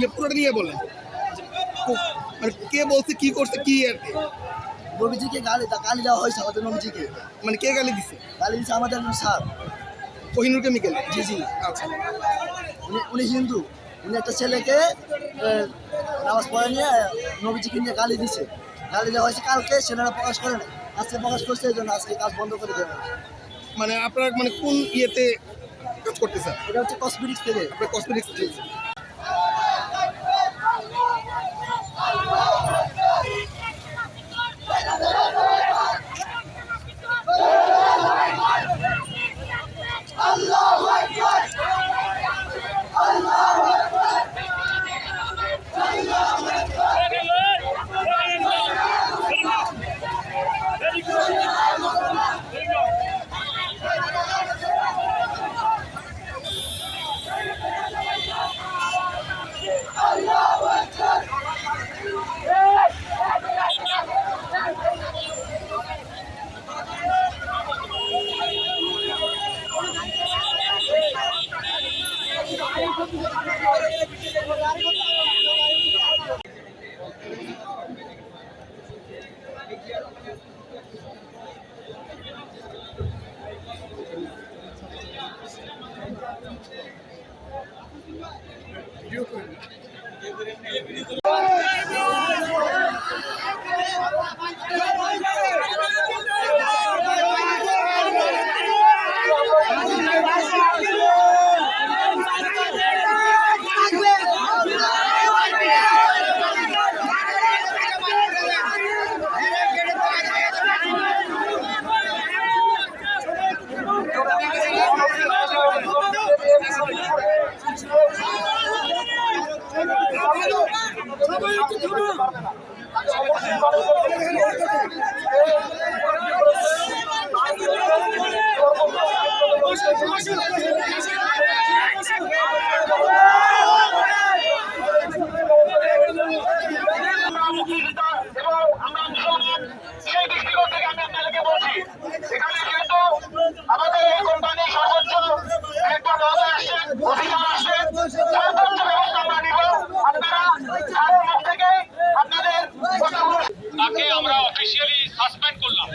যে পুরোটা নিয়ে বলেন। কো- মানে কে বলছে কি করছে কি আর কি? নবীজিকে গালি গালি দেওয়া হয়েছে আমাদের নবীজিকে। মানে কে গালি দিছে? গালি দিচ্ছে আমাদের স্যার। কোহিনুর কেমিক্যাল জি জি। আচ্ছা। উনি উনি হিন্দু। উনি একটা ছেলেকে নামাজ পড়ে নিয়ে নবীজিকে নিয়ে গালি দিছে। গালি দেওয়া হয়েছে কালকে সেনারা প্রকাশ করে না আজকে প্রকাশ করছে এই জন্য আজকে কাজ বন্ধ করে দেওয়া মানে আপনার মানে কোন ইয়েতে কাজ করতেছেন? এটা হচ্ছে কসমেটিক্স থেকে। আপনার কসমেটিক্স ভিডিও এবং তাকে আমরা অফিসিয়ালি সাসপেন্ড করলাম।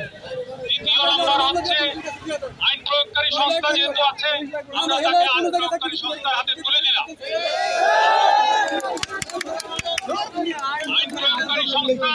দ্বিতীয় নম্বর হচ্ছে আইন প্রয়োগকারী সংস্থা যেহেতু আছে আমরা তাকে আইন প্রয়োগকারী সংস্থার হাতে তুলে দিলাম। আইন প্রয়োগকারী সংস্থা